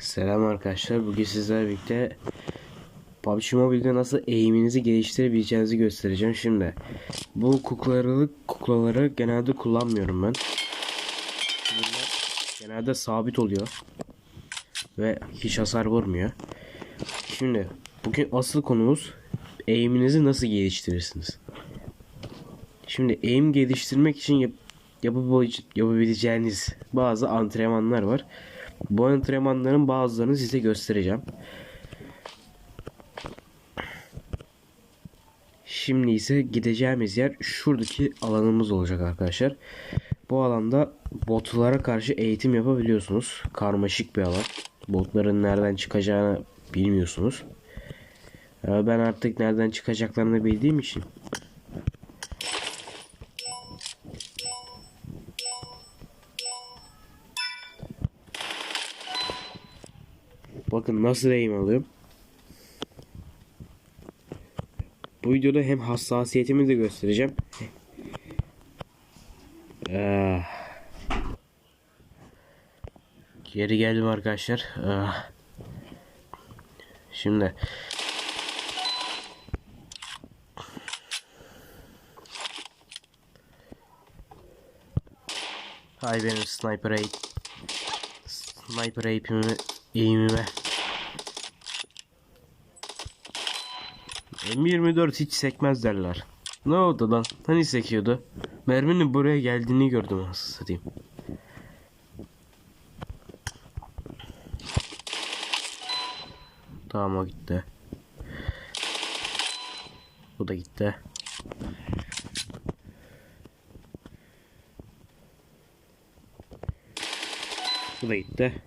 Selam arkadaşlar. Bugün sizlerle birlikte PUBG Mobile'de nasıl eğiminizi geliştirebileceğinizi göstereceğim. Şimdi bu kuklaları kuklaları genelde kullanmıyorum ben. Bunlar genelde sabit oluyor ve hiç hasar vurmuyor. Şimdi bugün asıl konumuz eğiminizi nasıl geliştirirsiniz. Şimdi eğim geliştirmek için yap, yapabil- yapabileceğiniz bazı antrenmanlar var. Bu antrenmanların bazılarını size göstereceğim. Şimdi ise gideceğimiz yer şuradaki alanımız olacak arkadaşlar. Bu alanda botlara karşı eğitim yapabiliyorsunuz. Karmaşık bir alan. Botların nereden çıkacağını bilmiyorsunuz. Ee, Ben artık nereden çıkacaklarını bildiğim için Nasıl eğim alıyorum. Bu videoda hem hassasiyetimi de göstereceğim. Ee, geri geldim arkadaşlar. Ee, şimdi Hay benim sniper eğim Sniper eğimime eğimime M24 hiç sekmez derler. Ne oldu lan? Hani sekiyordu? Merminin buraya geldiğini gördüm nasıl satayım. Tamam o gitti. Bu da gitti. Bu da gitti.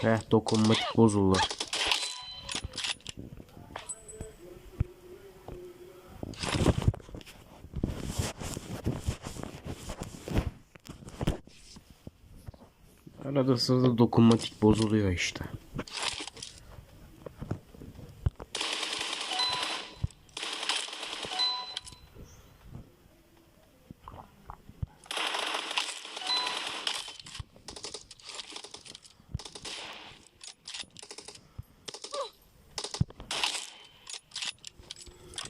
Heh dokunmatik bozuldu. Arada sırada dokunmatik bozuluyor işte.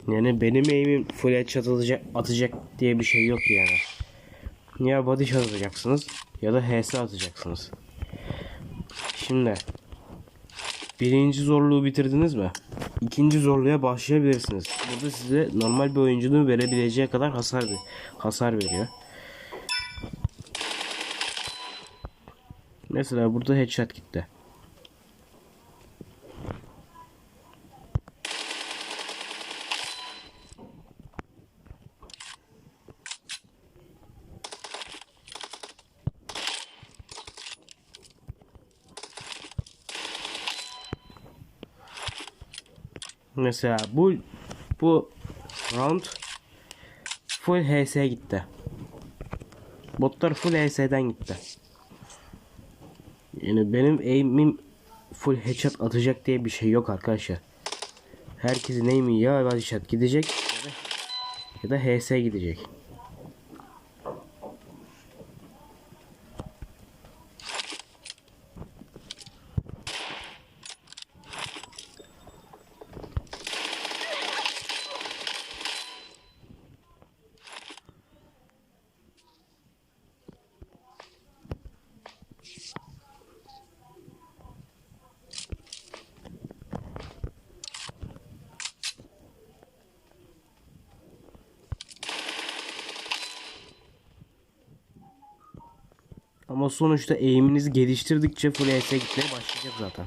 Yani benim eğimim full headshot atacak, atacak diye bir şey yok yani. Ya body shot atacaksınız ya da HS atacaksınız. Şimdi birinci zorluğu bitirdiniz mi? İkinci zorluğa başlayabilirsiniz. Burada size normal bir oyuncunun verebileceği kadar hasar hasar veriyor. Mesela burada headshot gitti. Mesela bu bu round full HS gitti. Botlar full HS'den gitti. Yani benim aim'im full headshot atacak diye bir şey yok arkadaşlar. Herkesin aim'i ya headshot gidecek ya da, ya da HS gidecek. Ama sonuçta eğiminiz geliştirdikçe full ES'e gitmeye başlayacak zaten.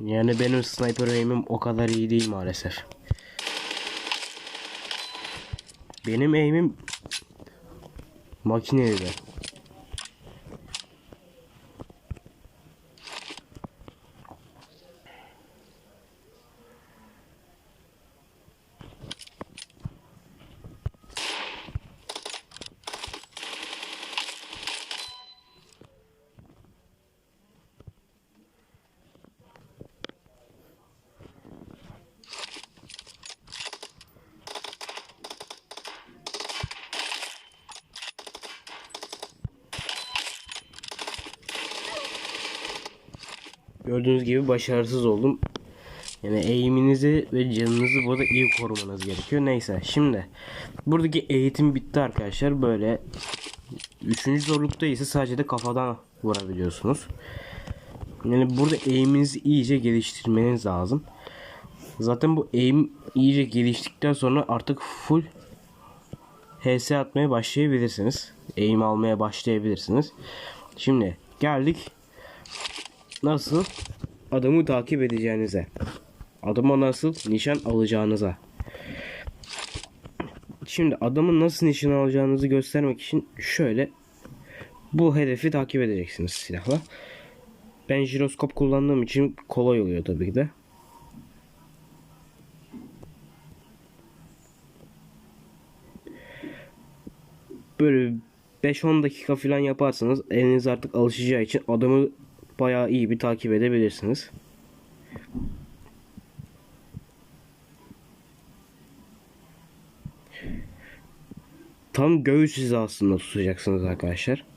Yani benim sniper aim'im o kadar iyi değil maalesef. Benim aim'im makineydi. Gördüğünüz gibi başarısız oldum. Yani eğiminizi ve canınızı burada iyi korumanız gerekiyor. Neyse şimdi buradaki eğitim bitti arkadaşlar. Böyle üçüncü zorlukta ise sadece de kafadan vurabiliyorsunuz. Yani burada eğiminizi iyice geliştirmeniz lazım. Zaten bu eğim iyice geliştikten sonra artık full HS atmaya başlayabilirsiniz. Eğim almaya başlayabilirsiniz. Şimdi geldik nasıl adamı takip edeceğinize. Adama nasıl nişan alacağınıza. Şimdi adamın nasıl nişan alacağınızı göstermek için şöyle bu hedefi takip edeceksiniz silahla. Ben jiroskop kullandığım için kolay oluyor tabii ki de. Böyle 5-10 dakika falan yaparsanız eliniz artık alışacağı için adamı bayağı iyi bir takip edebilirsiniz. Tam göğüs hizasında tutacaksınız arkadaşlar.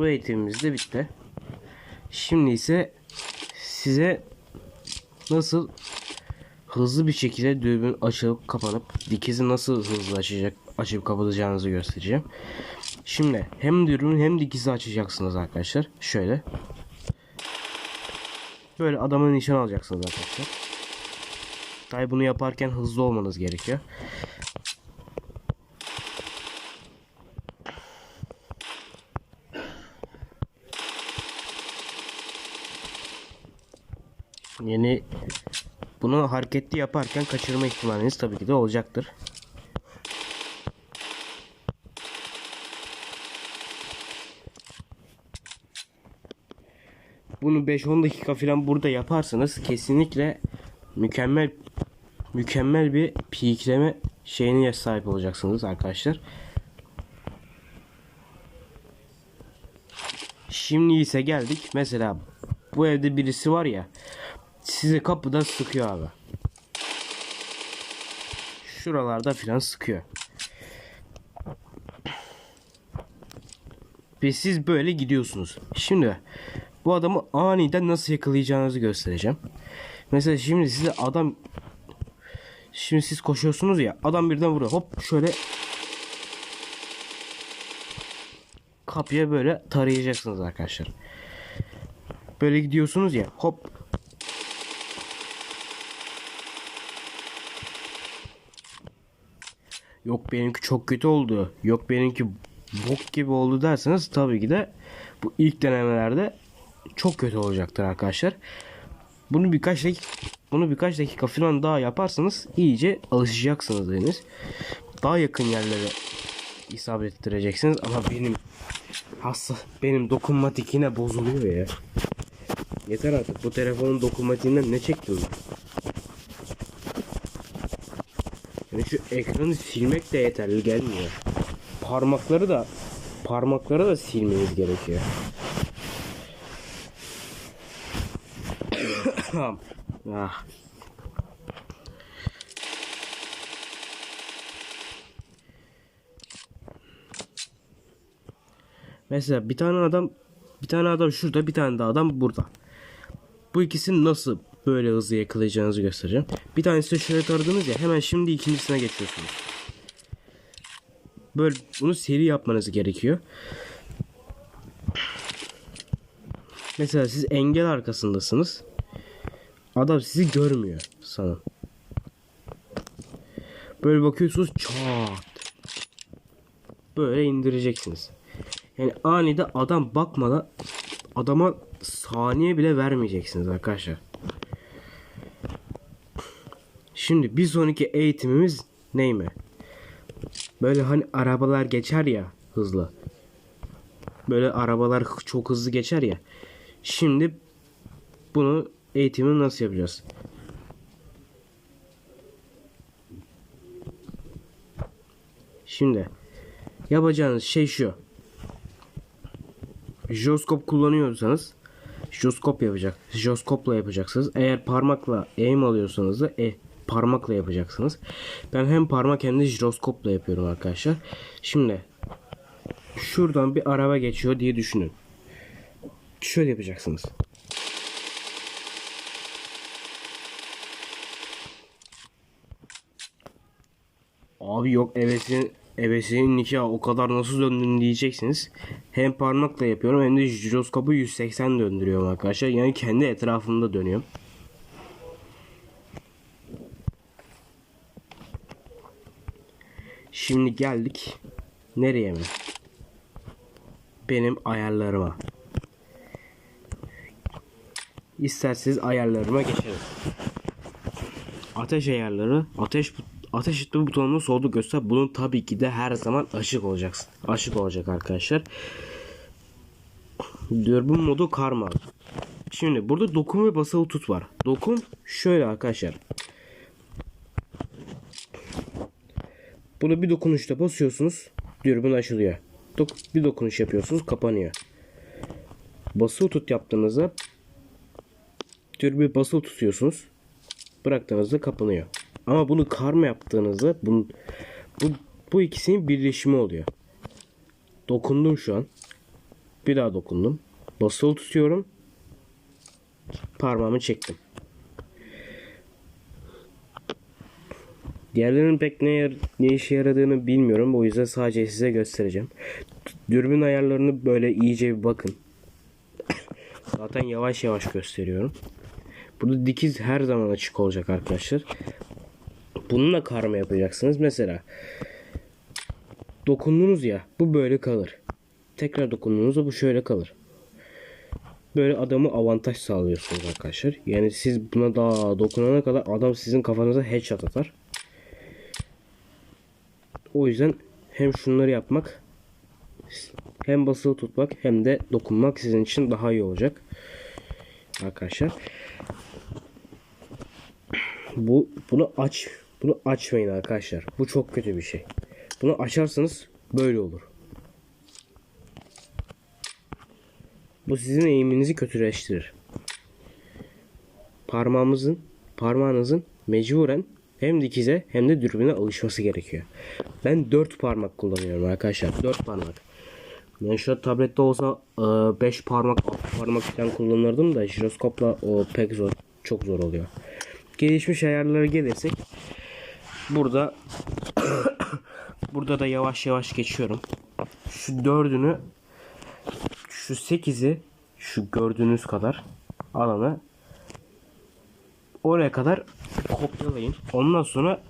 Bu eğitimimiz de bitti. Şimdi ise size nasıl hızlı bir şekilde dürbün açılıp kapanıp dikizi nasıl hızlı açacak açıp kapatacağınızı göstereceğim. Şimdi hem dürbün hem dikizi açacaksınız arkadaşlar. Şöyle. Böyle adamın nişan alacaksınız arkadaşlar. Tabi bunu yaparken hızlı olmanız gerekiyor. Yani bunu hareketli yaparken kaçırma ihtimaliniz tabii ki de olacaktır. Bunu 5-10 dakika falan burada yaparsanız kesinlikle mükemmel mükemmel bir pikleme şeyine sahip olacaksınız arkadaşlar. Şimdi ise geldik. Mesela bu evde birisi var ya sizi kapıda sıkıyor abi. Şuralarda filan sıkıyor. Ve siz böyle gidiyorsunuz. Şimdi bu adamı aniden nasıl yakalayacağınızı göstereceğim. Mesela şimdi size adam Şimdi siz koşuyorsunuz ya adam birden vuruyor. Hop şöyle kapıya böyle tarayacaksınız arkadaşlar. Böyle gidiyorsunuz ya hop Yok benimki çok kötü oldu. Yok benimki bok gibi oldu derseniz tabii ki de bu ilk denemelerde çok kötü olacaktır arkadaşlar. Bunu birkaç dakika bunu birkaç dakika falan daha yaparsanız iyice alışacaksınız deniz. Daha yakın yerlere isabet ettireceksiniz ama benim hassa benim dokunmatik yine bozuluyor ya. Yeter artık bu telefonun dokunmatiğinden ne çekti Yani şu ekranı silmek de yeterli gelmiyor. Parmakları da parmakları da silmeniz gerekiyor. ah. Mesela bir tane adam bir tane adam şurada bir tane de adam burada. Bu ikisini nasıl böyle hızlı yakalayacağınızı göstereceğim. Bir tanesi şöyle taradınız ya hemen şimdi ikincisine geçiyorsunuz. Böyle bunu seri yapmanız gerekiyor. Mesela siz engel arkasındasınız. Adam sizi görmüyor sanın. Böyle bakıyorsunuz çat. Böyle indireceksiniz. Yani anide adam bakmadan adama saniye bile vermeyeceksiniz arkadaşlar. Şimdi bir sonraki eğitimimiz ney mi? Böyle hani arabalar geçer ya hızlı. Böyle arabalar çok hızlı geçer ya. Şimdi bunu eğitimini nasıl yapacağız? Şimdi yapacağınız şey şu. Jiroskop kullanıyorsanız jiroskop yapacak. Jiroskopla yapacaksınız. Eğer parmakla aim alıyorsanız da e, parmakla yapacaksınız. Ben hem parmak hem de jiroskopla yapıyorum arkadaşlar. Şimdi şuradan bir araba geçiyor diye düşünün. Şöyle yapacaksınız. Abi yok evesin evesinin nikahı o kadar nasıl döndün diyeceksiniz. Hem parmakla yapıyorum hem de jiroskopu 180 döndürüyorum arkadaşlar. Yani kendi etrafımda dönüyorum. Şimdi geldik. Nereye mi? Benim ayarlarıma. İsterseniz ayarlarıma geçelim. Ateş ayarları. Ateş ateş etme butonunun solda göster. Bunun tabii ki de her zaman açık olacaksın. Açık olacak arkadaşlar. Dürbün modu karma. Şimdi burada dokun ve basılı tut var. Dokun şöyle arkadaşlar. Bunu bir dokunuşta basıyorsunuz. Dürbün açılıyor. Dok bir dokunuş yapıyorsunuz kapanıyor. Basılı tut yaptığınızda dürbün basılı tutuyorsunuz. Bıraktığınızda kapanıyor. Ama bunu karma yaptığınızda bunun, bu, bu ikisinin birleşimi oluyor. Dokundum şu an. Bir daha dokundum. Basılı tutuyorum. Parmağımı çektim. Diğerlerinin pek ne, ne işe yaradığını bilmiyorum. O yüzden sadece size göstereceğim. Dürbün ayarlarını böyle iyice bir bakın. Zaten yavaş yavaş gösteriyorum. Burada dikiz her zaman açık olacak arkadaşlar. Bununla karma yapacaksınız. Mesela dokundunuz ya bu böyle kalır. Tekrar dokunduğunuzda bu şöyle kalır. Böyle adamı avantaj sağlıyorsunuz arkadaşlar. Yani siz buna daha dokunana kadar adam sizin kafanıza headshot atar. O yüzden hem şunları yapmak hem basılı tutmak hem de dokunmak sizin için daha iyi olacak. Arkadaşlar. Bu bunu aç bunu açmayın arkadaşlar. Bu çok kötü bir şey. Bunu açarsanız böyle olur. Bu sizin eğiminizi kötüleştirir. Parmağımızın, parmağınızın mecburen hem dikize hem de dürbüne alışması gerekiyor. Ben 4 parmak kullanıyorum arkadaşlar. 4 parmak. Yani şu tablette olsa 5 parmak, 6 parmak falan kullanırdım da jiroskopla o pek zor. Çok zor oluyor. Gelişmiş ayarlara gelirsek burada burada da yavaş yavaş geçiyorum. Şu dördünü şu 8'i şu gördüğünüz kadar alanı oraya kadar kopyalayın. Ondan sonra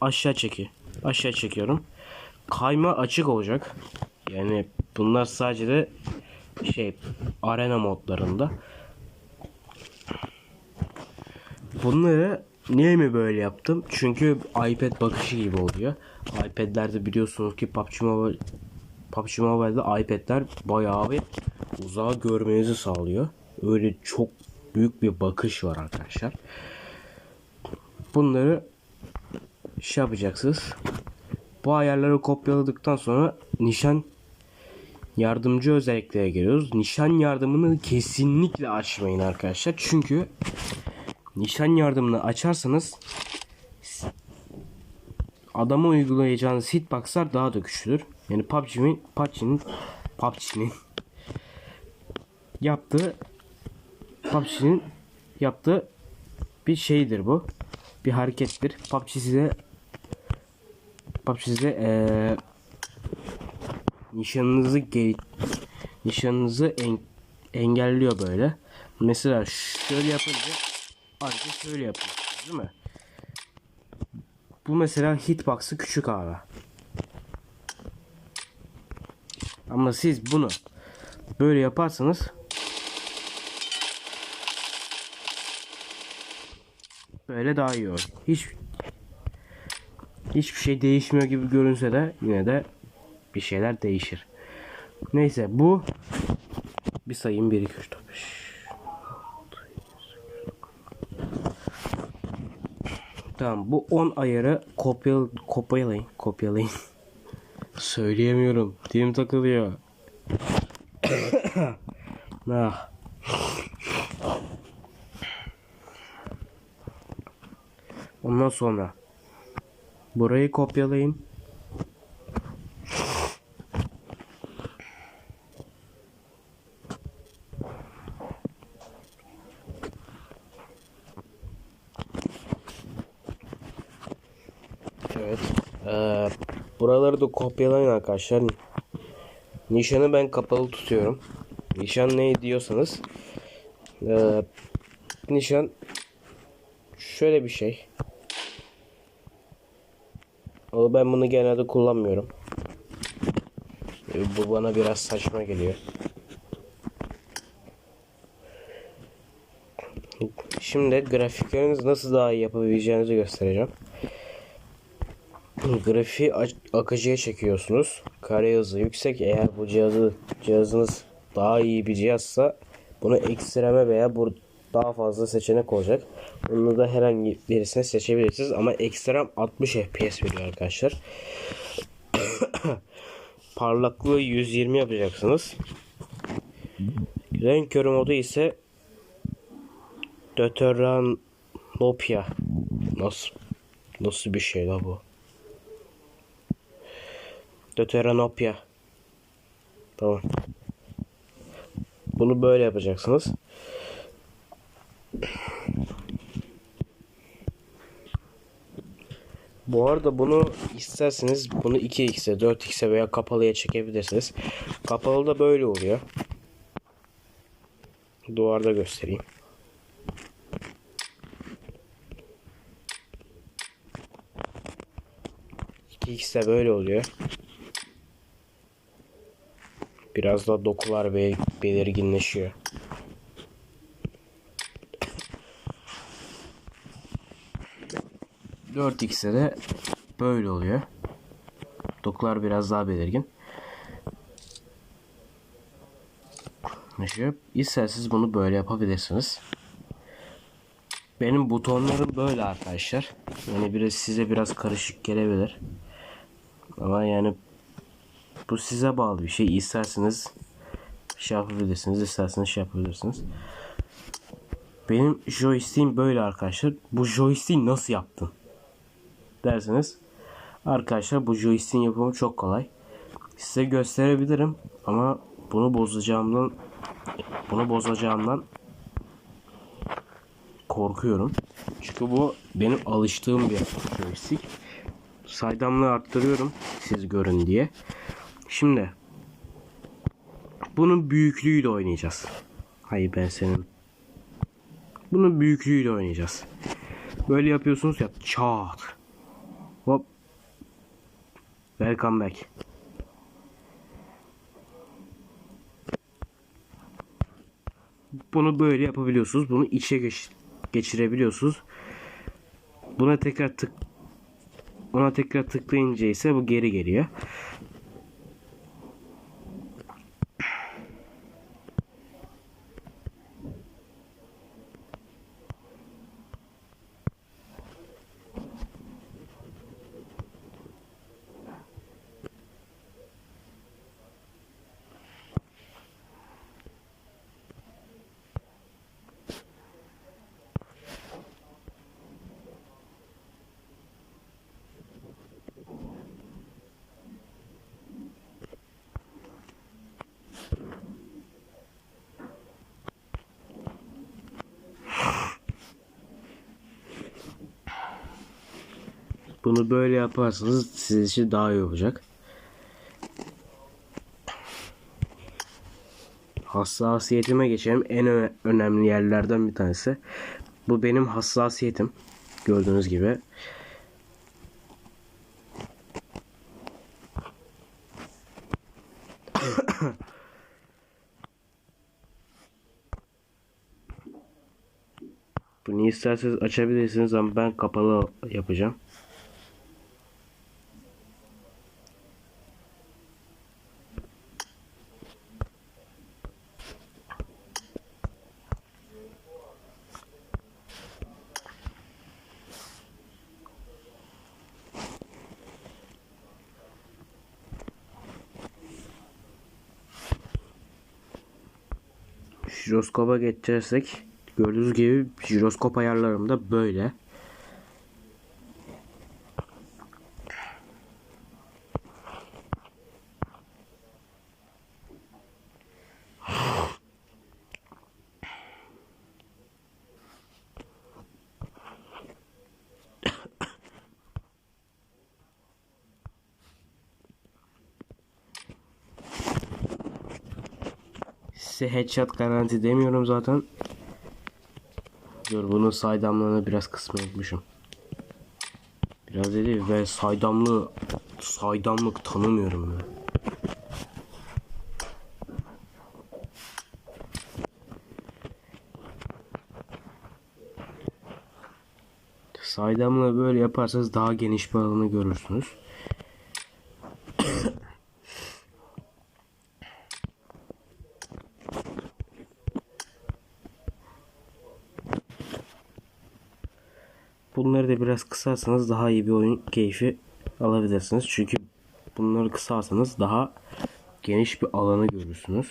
aşağı çeki. Aşağı çekiyorum. Kayma açık olacak. Yani bunlar sadece de şey arena modlarında. Bunları niye mi böyle yaptım? Çünkü iPad bakışı gibi oluyor. iPad'lerde biliyorsunuz ki PUBG Mobile PUBG Mobile'de iPad'ler bayağı bir uzağa görmenizi sağlıyor. Öyle çok büyük bir bakış var arkadaşlar. Bunları şey yapacaksınız. Bu ayarları kopyaladıktan sonra nişan yardımcı özelliklere geliyoruz. Nişan yardımını kesinlikle açmayın arkadaşlar. Çünkü nişan yardımını açarsanız adama uygulayacağınız hitboxlar daha da güçlüdür. Yani PUBG'nin PUBG'nin PUBG'nin yaptığı PUBG'nin yaptığı bir şeydir bu. Bir harekettir. PUBG size PUBG size eee nişanınızı ge nişanınızı en engelliyor böyle. Mesela şöyle yapınca ancak şöyle yapıyorsunuz değil mi? Bu mesela hitbox'ı küçük abi. Ama siz bunu böyle yaparsanız böyle daha iyi olur. Hiç hiçbir şey değişmiyor gibi görünse de yine de bir şeyler değişir. Neyse bu bir sayayım 1 2 3 4 5 Tamam bu 10 ayarı kopyal kopyalayın kopyalayın. Söyleyemiyorum. Dilim takılıyor. ah. Ondan sonra burayı kopyalayın. Evet. Ee, buraları da kopyalayın arkadaşlar. Nişanı ben kapalı tutuyorum. Nişan ne diyorsanız. Ee, nişan şöyle bir şey. Ama ben bunu genelde kullanmıyorum. Ee, Bu bana biraz saçma geliyor. Şimdi grafiklerinizi nasıl daha iyi yapabileceğinizi göstereceğim. Grafiği akıcıya çekiyorsunuz. Kare hızı yüksek. Eğer bu cihazı cihazınız daha iyi bir cihazsa bunu ekstreme veya daha fazla seçenek olacak. Bunu da herhangi birisini seçebilirsiniz ama ekstrem 60 FPS veriyor arkadaşlar. Parlaklığı 120 yapacaksınız. Renk körü modu ise Deuteranopia nasıl nasıl bir şey la bu? Deuteranopia. Tamam. Bunu böyle yapacaksınız. Bu arada bunu isterseniz bunu 2x'e, 4x'e veya kapalıya çekebilirsiniz. Kapalı da böyle oluyor. Duvarda göstereyim. İkisi böyle oluyor. Biraz da dokular ve belirginleşiyor. Dört x'e de böyle oluyor. Dokular biraz daha belirgin. İsterseniz bunu böyle yapabilirsiniz. Benim butonlarım böyle arkadaşlar. Yani biraz size biraz karışık gelebilir. Ama yani bu size bağlı bir şey. İsterseniz şey yapabilirsiniz. isterseniz şey yapabilirsiniz. Benim joystick'im böyle arkadaşlar. Bu joystick'i nasıl yaptın? Derseniz arkadaşlar bu joystick'in yapımı çok kolay. Size gösterebilirim ama bunu bozacağımdan bunu bozacağımdan korkuyorum. Çünkü bu benim alıştığım bir joystick. Saydamlığı arttırıyorum siz görün diye. Şimdi bunun büyüklüğüyle oynayacağız. Hayır ben senin. Bunun büyüklüğüyle oynayacağız. Böyle yapıyorsunuz ya çat. Hop. Welcome back. Bunu böyle yapabiliyorsunuz. Bunu içe geç geçirebiliyorsunuz. Buna tekrar tık ona tekrar tıklayınca ise bu geri geliyor. Bunu böyle yaparsanız sizin için daha iyi olacak. hassasiyetime geçelim. En önemli yerlerden bir tanesi. Bu benim hassasiyetim. Gördüğünüz gibi. Bunu isterseniz açabilirsiniz ama ben kapalı yapacağım. Jiroskopa geçersek gördüğünüz gibi jiroskop ayarlarım da böyle. Size headshot garanti demiyorum zaten. Dur bunun saydamlığını biraz kısmayı unutmuşum. Biraz dedi ve saydamlığı saydamlık tanımıyorum ben. Saydamlığı böyle yaparsanız daha geniş bir alanı görürsünüz. Bunları da biraz kısarsanız daha iyi bir oyun keyfi alabilirsiniz. Çünkü bunları kısarsanız daha geniş bir alanı görürsünüz.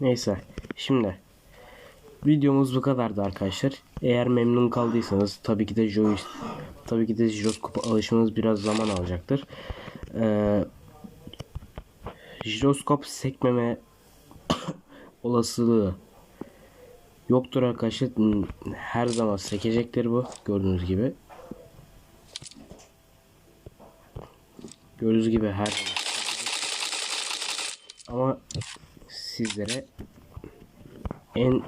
Neyse. Şimdi Videomuz bu kadardı arkadaşlar. Eğer memnun kaldıysanız tabii ki de joy tabii ki de jiroskopa alışmanız biraz zaman alacaktır. Ee, jiroskop sekmeme olasılığı yoktur arkadaşlar. Her zaman sekecektir bu. Gördüğünüz gibi. Gördüğünüz gibi her. Ama sizlere en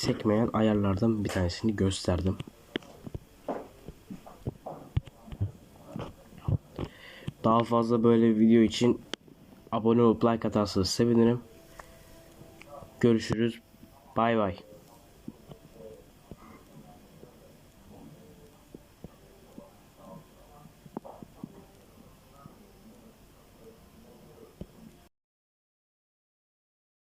sekmeyen ayarlardan bir tanesini gösterdim. Daha fazla böyle video için abone olup like atarsanız sevinirim. Görüşürüz. Bay bay.